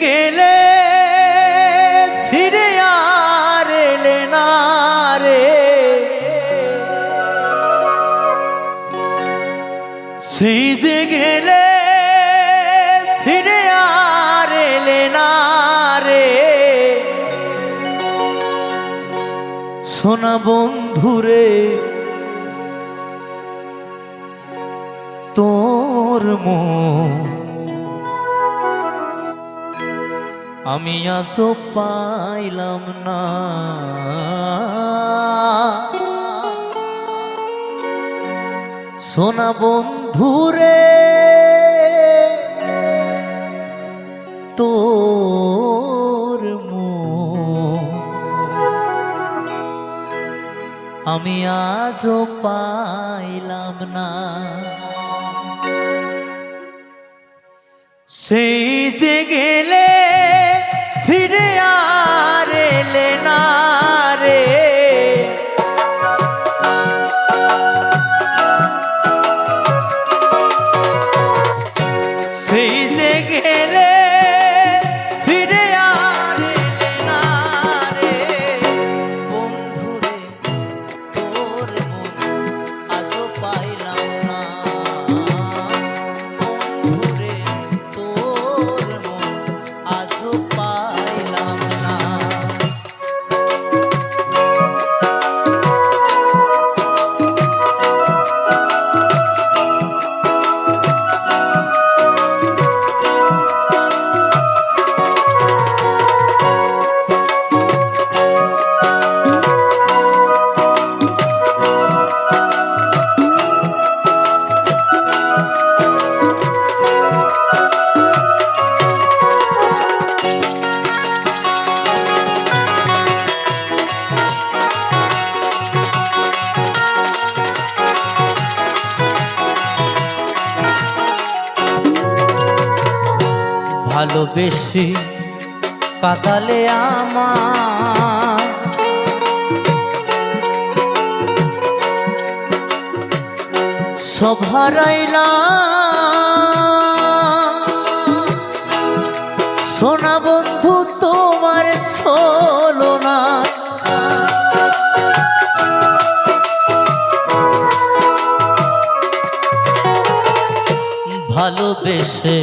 গেলে ফিরে আর এলে না রে। সেই যে গেলে ফিরে আর এলে না রে। সোনা বন্ধুরে, তোর মন আমি আজ পাইলাম না। সোনা বন্ধুরে তোর আমি আজও পাইলাম না। সেই যে ভালোবেসে কাটালে আমার। সভারাইলা সোনা বন্ধু তোমার ছলো না ভালোবেসে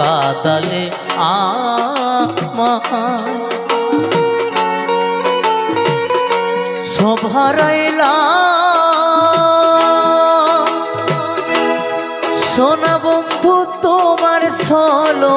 কাদালে আহা শোভারাইলা সোনা বন্ধু তোমার ছলো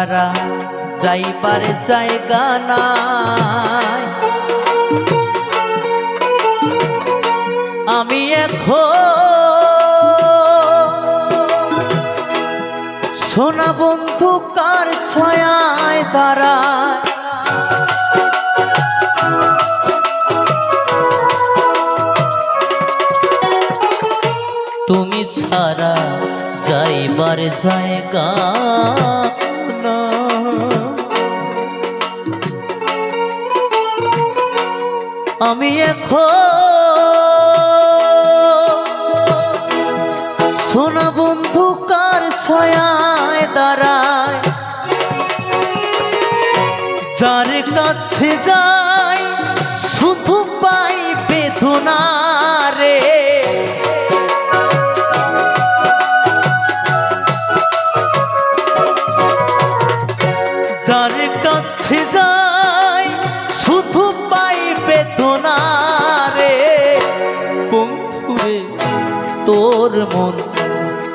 ছাড়া যাইবার জায়গা নাই। আমি এখন সোনা বন্ধু কার ছায়ায় দাঁড়ায়? তুমি ছাড়া যাইবার জায়গা আমি এখন সোনা বন্ধু কার ছায় দাঁড়ায়? যার কাছে যাই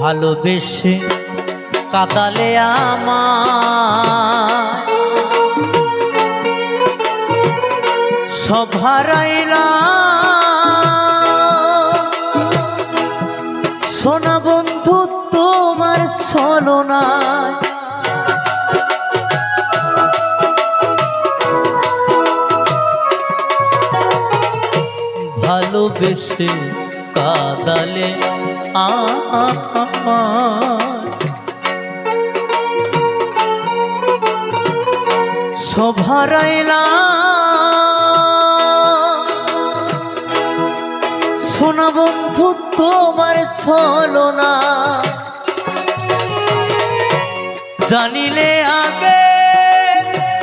ভালোবেসে কাদালে আমার। সোনা বন্ধু তোমার না ভালোবেসে কাদালে সভারাইলাম সোনা বন্ধু তোমার ছলো না। জানিলে আগে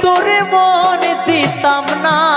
তোরে মনে দিতাম না।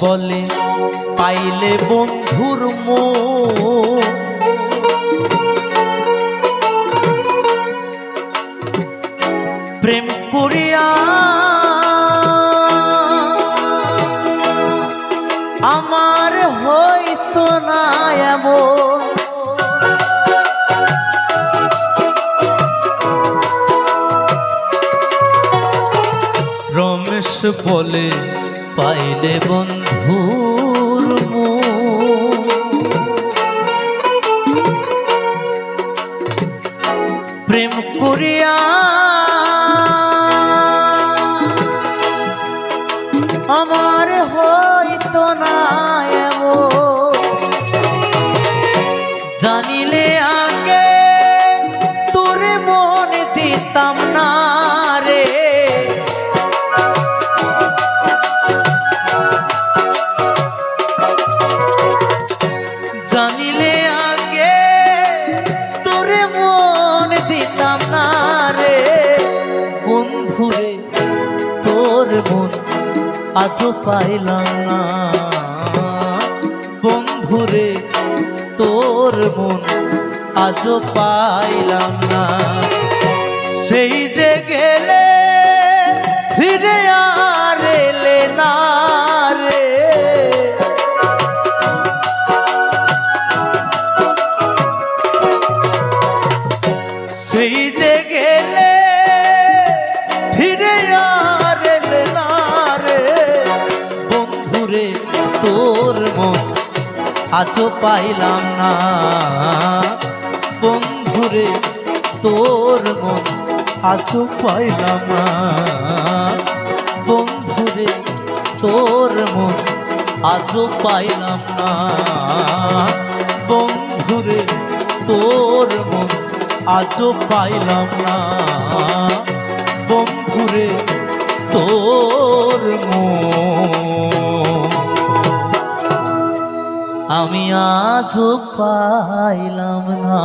বলে পাইলে বন্ধুর মো প্রেম করিয়া আমার হইতো না এমন। রমেশ বলে পাইলে বন্ধুর মুখ। প্রেম করিয়া আমার হইতো না এমন। আজও পাইলাম না। বন্ধুরে তোর মন আজও পাইলাম না। সেই যে গেলে ফিরে আর করে তোর মন আছো পাইলাম না। বন্ধুরে তোর মন আছো পাইলাম না। বন্ধুরে তোর মন, আজও পাইলাম না। বন্ধুরে তোর মন আছো পাইলাম না। বন্ধুরে তোর আমি আজ পাইলাম না।